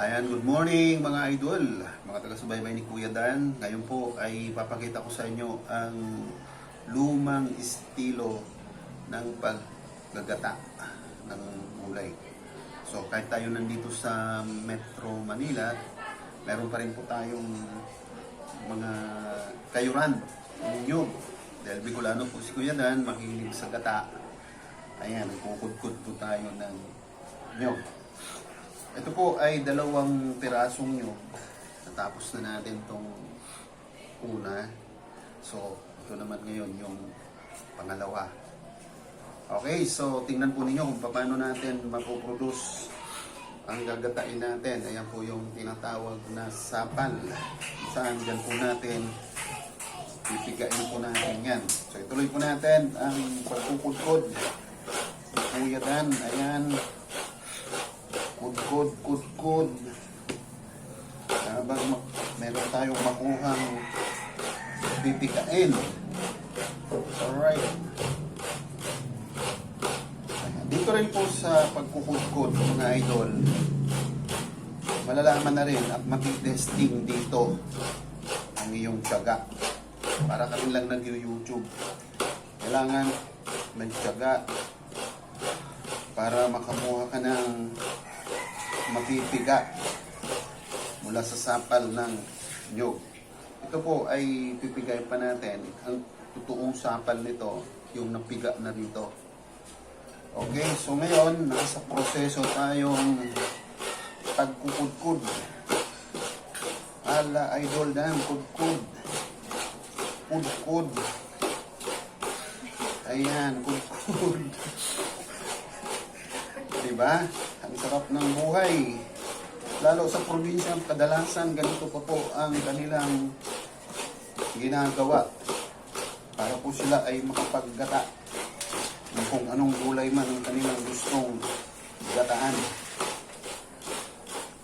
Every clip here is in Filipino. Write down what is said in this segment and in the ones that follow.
Ayan, good morning mga idol, mga taga-subaybay ni Kuya Dan. Ngayon po ay papakita ko sa inyo ang lumang estilo ng paggagata ng gulay. So kahit tayo nandito sa Metro Manila, meron pa rin po tayong mga kayuran, ninyo. Dahil Bicolano po si Kuya Dan, mahilig sa gata. Ayan, kukudkod po tayo ng nyog. Ito po ay dalawang pirasong nyog. Natapos na natin tong una. So, ito naman ngayon yung pangalawa. Okay, so tingnan po ninyo kung paano natin mapoproduce ang gagatain natin. Ayan po yung tinatawag na sapal. Saan dyan po natin pipigain po natin yan. So ituloy po natin ang pagkukudkod. Kuya Dan, ayan. Kudkod, kudkod. Habang meron tayong makuhang pipigain. Alright. Dito rin po sa pagkukudkod, mga idol, malalaman na rin at matitesting dito ang iyong tiyaga. Para ka lang nag-YouTube. Kailangan magtiyaga para makamuha ka ng mapipiga mula sa sapal ng nyog. Ito po ay pipigay pa natin. Ang totoong sapal nito, yung napiga na dito. Okay, so ngayon, nasa proseso tayong pagkukudkud. Ala, idol dan, kudkud. Kudkud. Ayan, kudkud. Diba? Ang sarap ng buhay. Lalo sa probinsya, kadalasan ganito pa po ang kanilang ginagawa para po sila ay makapaggata ng kung anong gulay man ang kanilang gustong gataan.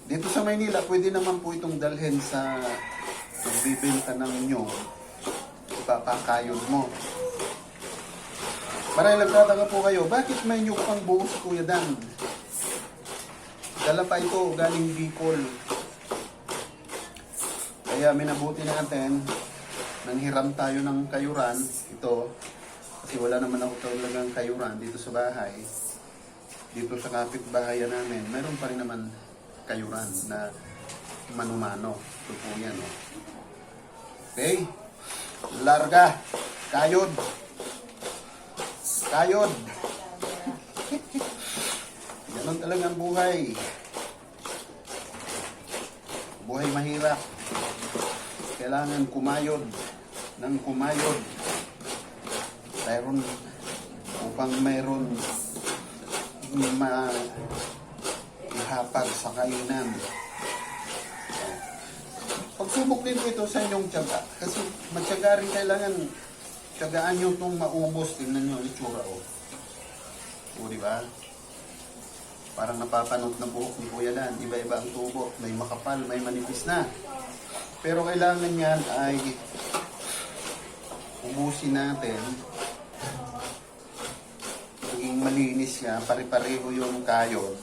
Dito sa Maynila, pwede naman po itong dalhin sa nagbibenta ng nyo. Ipapakayod mo. Marahil nagtataka po kayo, bakit may nyug pang buo si Kuya Dan? Dala pa ito galing Bicol. Kaya minabuti natin, nanghiram tayo ng kayuran. Ito, kasi wala naman ako talagang kayuran dito sa bahay. Dito sa kapitbahayan namin, meron pa rin naman kayuran na manumano. Ito po yan. Oh. Okay? Larga. Kayod. Kayod. Ganon talaga ang buhay. Buhay mahirap. Kailangan kumayod ng kumayod. Mayroon upang mayroon ma ihapag sa kainan. Pagsubok din po ito sa inyong tiyaga. Kasi matyaga rin kailangan tiyagaan nyo itong maubos. Tingnan nyo ang itsura o. O, di ba? Parang napapanot na buhok ni Kuya Dan. Iba-iba ang tubo. May makapal, may manipis na. Pero kailangan yan ay ubusin natin. Maging malinis siya. Pare-pareho yung kayod.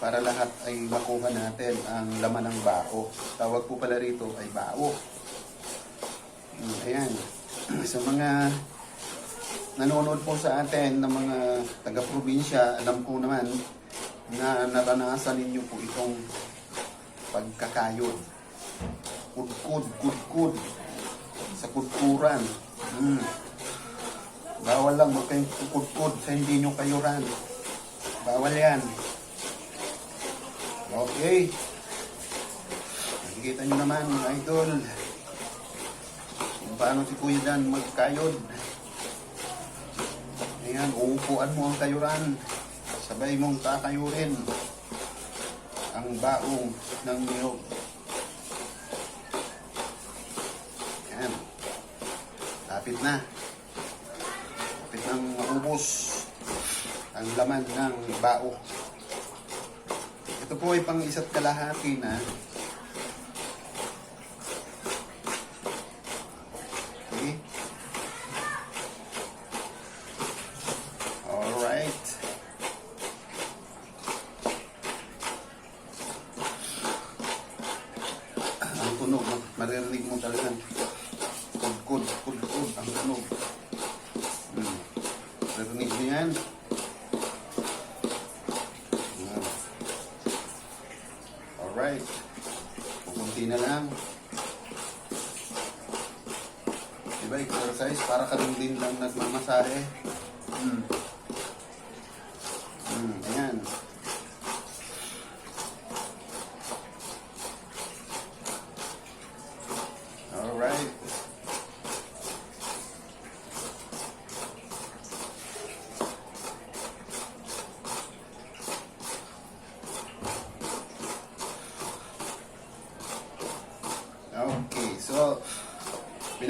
Para lahat ay makuha natin ang laman ng bao. Tawag po pala rito ay bao. Mm, Ayan. Sa mga nanonood po sa atin ng mga taga-probinsya, alam ko naman na naranasan ninyo po itong pagkakayod. Kudkud, kudkud. Sa kudkuran. Mm. Bawal lang, huwag kayong kukudkud sa hindi nyo kayuran. Bawal yan. Okay. Nakikita nyo naman, mga idol. Paano si Kuya Dan magkayod. Ayan, uupuan mo ang kayuran. Sabay mong kakayurin ang baong ng niyog. Ayan. Lapit na. Lapit nang maubos ang laman ng bao. Ito po ay pang isa't kalahati na. tunog. Maririnig mo talaga. Kudkud, kudkud ang tunog. Hmm. Maririnig mo yan.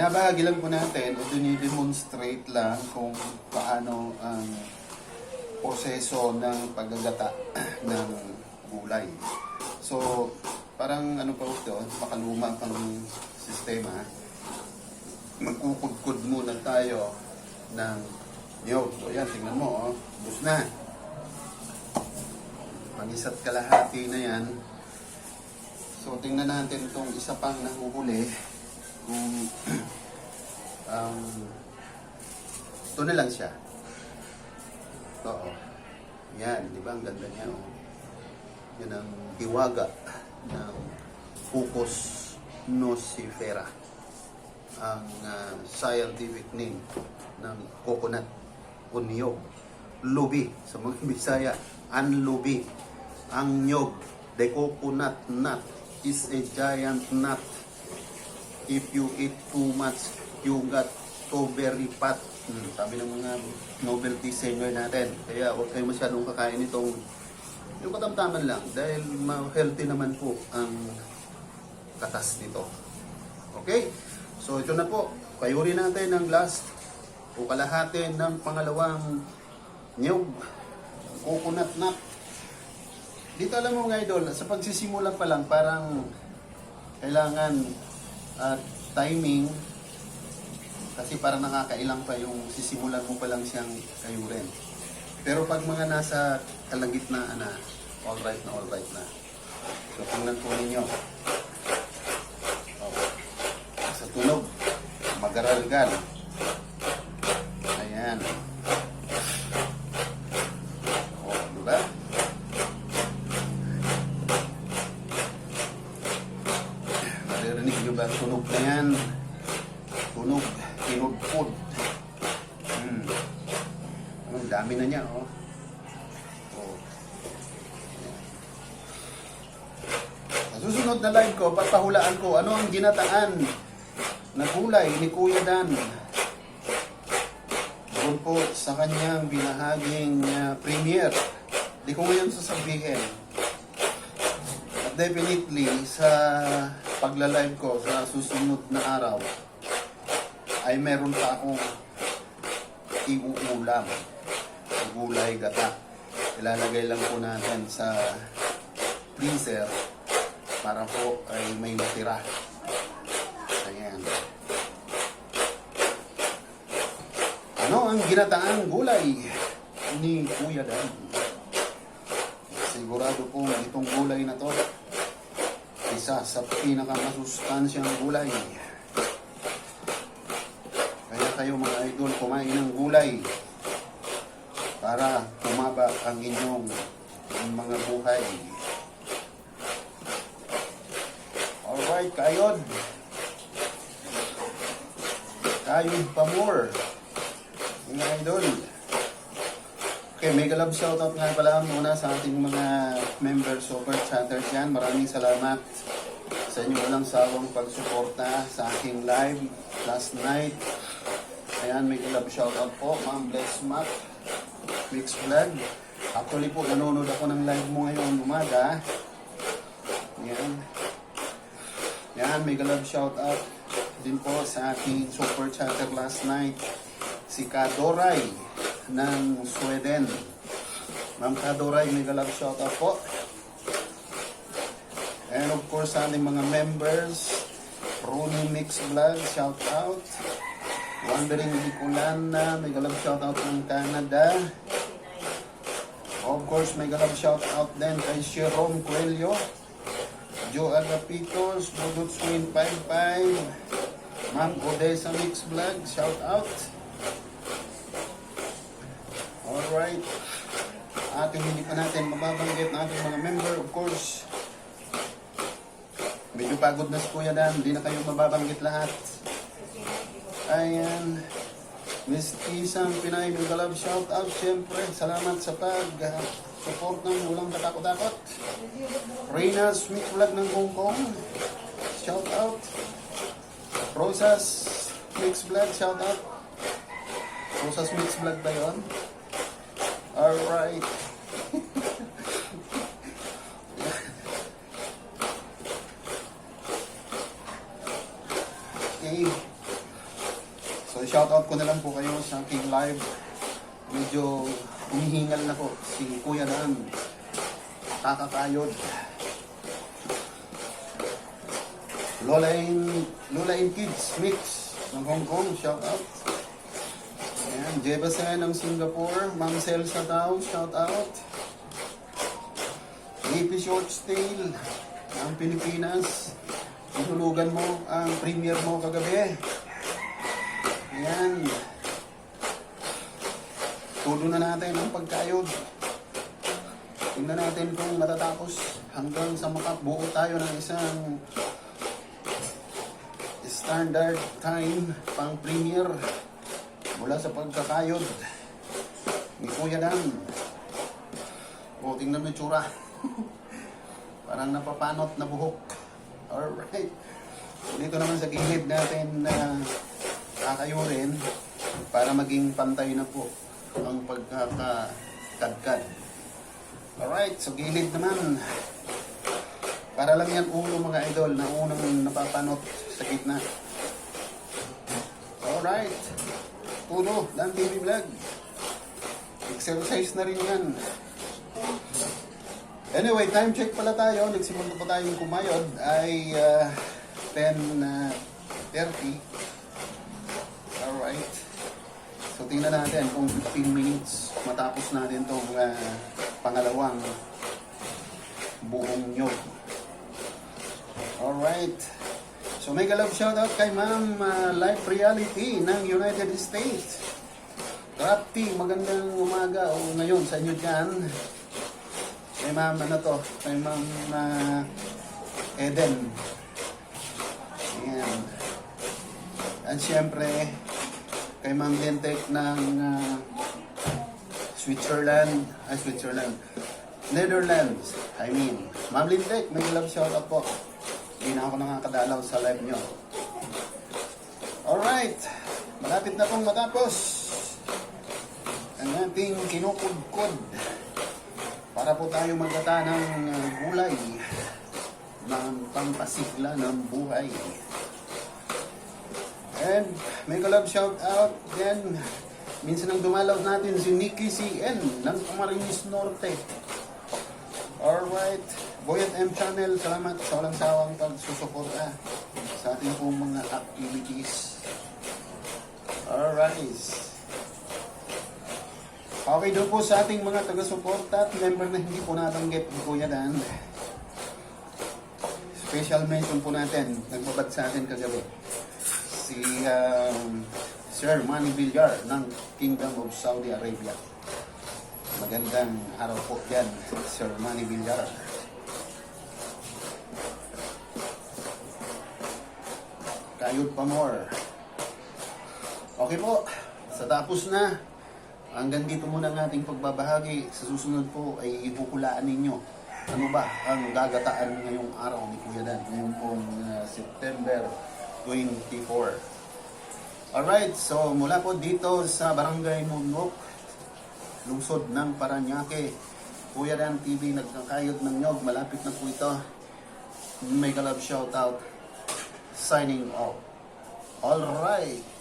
Binabahagi lang po natin o dinidemonstrate lang kung paano ang proseso ng paggagata ng gulay. So, parang ano pa ito, makaluma pang sistema. Magkukudkud muna tayo ng niyog. So, yan, tingnan mo, oh. Bus na. Pang-isa't kalahati na yan. So, tingnan natin itong isa pang nahuhuli. Kung, um, ito na lang siya. Oh. Yan, di ba? Ang ganda niya, oh. Yan ang hiwaga ng Fucus nocifera. Ang ah, scientific name ng coconut o niyog. Lubi. Sa mga Bisaya, ang lubi. Ang nyog, the coconut nut is a giant nut. If you eat too much, you got strawberry fat. Hmm, sabi ng mga novelty singer natin. Kaya huwag kayo masyadong kakain itong yung katamtaman lang dahil ma-healthy naman po ang katas nito. Okay? So ito na po. Payuri natin ang last o kalahati ng pangalawang niyog. Coconut nut. Dito alam mo mga idol, sa pagsisimula pa lang parang kailangan at timing kasi parang nakakailang pa yung sisimulan mo pa lang siyang kayurin. Pero pag mga nasa kalagitnaan na, all right na, all right na. So, tingnan po ninyo. Oh. Sa tunog, magaralgal. Ayan. Oh, di ba? Maririnig nyo ba tunog na yan? Tunog, kinugpod. Hmm. Ang dami na niya, oh. oh. Susunod na live ko, papahulaan ko ano ang ginataan na gulay ni Kuya Dan. Doon po sa kanyang binahaging uh, premiere. Di ko ngayon sasabihin. At definitely, sa pagla-live ko sa susunod na araw, ay meron pa akong iuulam gulay gata. Ilalagay lang po natin sa freezer para po ay may matira. Ayan. Ano ang ginataang gulay ni Kuya Dan? Sigurado po itong gulay na to isa sa pinakamasustansyang gulay. Kayo mga idol kumain ng gulay para tumaba ang inyong mga buhay. Alright, kayod. Kayod pa more. Mga idol. Okay, mega love shoutout nga pala muna sa ating mga member super chatters yan. Maraming salamat sa inyo walang sawang pagsuporta sa aking live last night. Ayan, mega love shoutout po, Ma'am Bless Mac. Mix Vlog. Actually po, nanonood ako ng live mo ngayon umaga. Yan. Yan, mega love shout out din po sa ating super chatter last night. Si Kadoray ng Sweden. Ma'am Kadoray, mega love shout out po. And of course, sa ating mga members, Rooney Mix Vlog, shout out. Wandering Bicolana, mega love shout out ng Canada. Of course, may galab shout out din kay Jerome Coelho, Joe Agapitos, Budot Swin 55, Ma'am Odessa Mix Vlog, shout out. Alright. Ating hindi pa natin mababanggit ng ating mga member, of course. Medyo pagod na si Kuya Dan, hindi na kayo mababanggit lahat. Ayan. Miss Isang Pinay Mingalab, shout out syempre. Salamat sa pag support ng walang katakot-takot. Reyna Smith Vlog ng Hong Kong. Shout out. Rosas Mix Vlog, shout out. Rosas Mix Vlog ba yun? Alright. okay. So, shout out ko na lang po kayo sa aking live. Medyo humihingal na po si Kuya Dan. Kakakayod. Lola in, Lola in Kids Mix ng Hong Kong, shout out. Ayan, Jeba Sen ng Singapore, Ma'am Sel sa Tao, shout out. AP Short Tail ng Pilipinas. Itulugan mo ang premiere mo kagabi. Ayan. Tulo na natin ang pagkayod. Tingnan natin kung matatapos hanggang sa makabuo tayo ng isang standard time pang premiere mula sa pagkakayod ni Kuya Dan. O, tingnan mo yung tsura. Parang napapanot na buhok. Alright. Dito naman sa gilid natin na kakayurin para maging pantay na po ang pagkakadkad. Alright, so gilid naman. Para lang yan ulo mga idol na unang napapanot sa gitna. Alright. Ulo, Dan TV Vlog. Exercise na rin yan. Anyway, time check pala tayo. Nagsimula pa tayong kumayod ay uh, 10.30. Alright. So tingnan natin kung 15 minutes matapos natin itong uh, pangalawang buong nyog. Alright. So mega love shoutout kay Ma'am uh, Life Reality ng United States. Rapti, magandang umaga o ngayon sa inyo dyan. Kay Ma'am ano to? Kay Ma'am uh, Eden. Ayan. At syempre, kay Ma'am Lentek ng uh, Switzerland, ay Switzerland, Netherlands, I mean. Ma'am Lentek, may love shoutout po. Hindi na ako nakakadalaw sa live nyo. Alright, malapit na pong matapos ang ating kinukudkod para po tayo magkata ng uh, gulay ng pampasigla ng buhay. And may collab shout out din. Minsan ang dumalaw natin si Nikki CN ng Camarines Norte. Alright. Boyet M Channel, salamat sa walang sawang pagsusuporta sa ating pong mga activities. Alright. Okay doon po sa ating mga taga-suporta at member na hindi po natanggap ni Kuya Dan. Special mention po natin, nagbabad sa atin kagabi. Si um, Sir Manny Villar ng Kingdom of Saudi Arabia. Magandang araw po yan, Sir Manny Villar. Kayod pa more. Okay po, sa tapos na, hanggang dito muna ang ating pagbabahagi. Sa susunod po ay ibukulaan ninyo. Ano ba ang gagataan ngayong araw ni Kuya Dan? Ngayong pong uh, September 24. Alright, so mula po dito sa Barangay Munok, lungsod ng Paranaque, Kuya Dan TV nagkakayod ng nyog, malapit na po ito. Mega love shoutout, signing off. Alright.